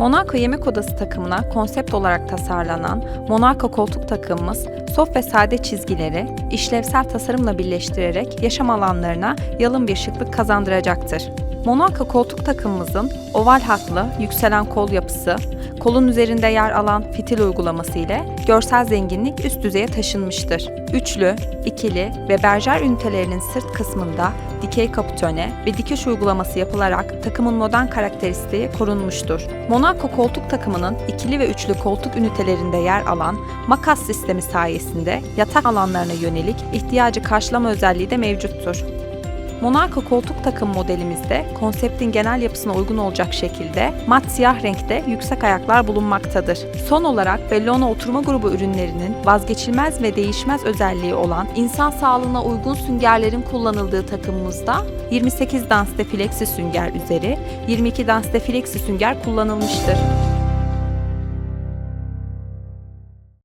Monaco Yemek Odası takımına konsept olarak tasarlanan Monaco koltuk takımımız, soft ve sade çizgileri işlevsel tasarımla birleştirerek yaşam alanlarına yalın bir şıklık kazandıracaktır. Monaco koltuk takımımızın oval hatlı, yükselen kol yapısı, kolun üzerinde yer alan fitil uygulaması ile görsel zenginlik üst düzeye taşınmıştır. Üçlü, ikili ve berjer ünitelerinin sırt kısmında dikey kaputone ve dikiş uygulaması yapılarak takımın modern karakteristiği korunmuştur. Monaco koltuk takımının ikili ve üçlü koltuk ünitelerinde yer alan makas sistemi sayesinde yatak alanlarına yönelik ihtiyacı karşılama özelliği de mevcuttur. Monaco koltuk takım modelimizde konseptin genel yapısına uygun olacak şekilde mat siyah renkte yüksek ayaklar bulunmaktadır. Son olarak Bellona oturma grubu ürünlerinin vazgeçilmez ve değişmez özelliği olan insan sağlığına uygun süngerlerin kullanıldığı takımımızda 28 dansite flexi sünger üzeri 22 dansite flexi sünger kullanılmıştır.